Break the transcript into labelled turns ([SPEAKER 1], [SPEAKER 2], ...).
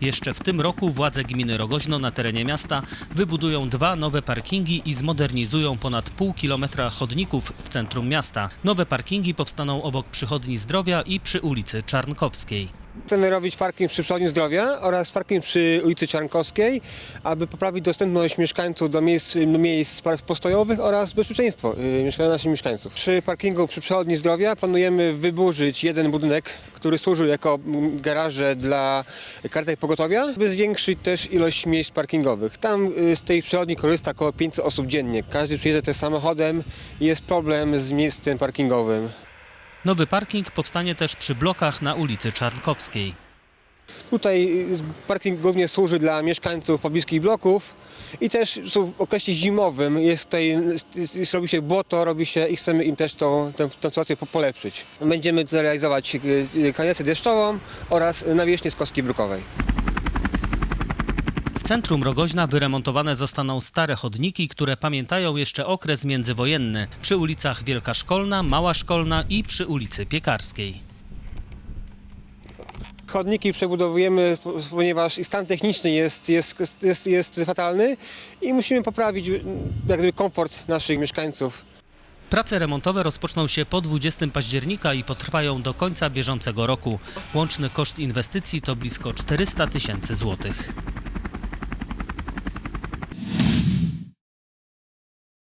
[SPEAKER 1] Jeszcze w tym roku władze gminy Rogoźno na terenie miasta wybudują dwa nowe parkingi i zmodernizują ponad pół kilometra chodników w centrum miasta. Nowe parkingi powstaną obok przychodni zdrowia i przy ulicy Czarnkowskiej.
[SPEAKER 2] Chcemy robić parking przy Przychodni Zdrowia oraz parking przy ulicy Czarnkowskiej, aby poprawić dostępność mieszkańców do miejsc, miejsc postojowych oraz bezpieczeństwo y, naszych mieszkańców. Przy parkingu przy Przychodni Zdrowia planujemy wyburzyć jeden budynek, który służył jako mm, garaże dla kartek pogotowia, by zwiększyć też ilość miejsc parkingowych. Tam y, z tej przychodni korzysta około 500 osób dziennie. Każdy przyjeżdża też samochodem i jest problem z miejscem parkingowym.
[SPEAKER 1] Nowy parking powstanie też przy blokach na ulicy Czarnkowskiej.
[SPEAKER 2] Tutaj parking głównie służy dla mieszkańców pobliskich bloków i też w okresie zimowym jest tutaj, robi się błoto, robi się i chcemy im też tą, tę, tę sytuację po- polepszyć. Będziemy tutaj realizować y, y, kanalizację deszczową oraz nawierzchnię z kostki brukowej.
[SPEAKER 1] W centrum Rogoźna wyremontowane zostaną stare chodniki, które pamiętają jeszcze okres międzywojenny przy ulicach Wielka Szkolna, Mała Szkolna i przy ulicy Piekarskiej.
[SPEAKER 2] Chodniki przebudowujemy, po- ponieważ stan techniczny jest, jest, jest, jest fatalny i musimy poprawić jak gdyby komfort naszych mieszkańców.
[SPEAKER 1] Prace remontowe rozpoczną się po 20 października i potrwają do końca bieżącego roku. Łączny koszt inwestycji to blisko 400 tysięcy złotych.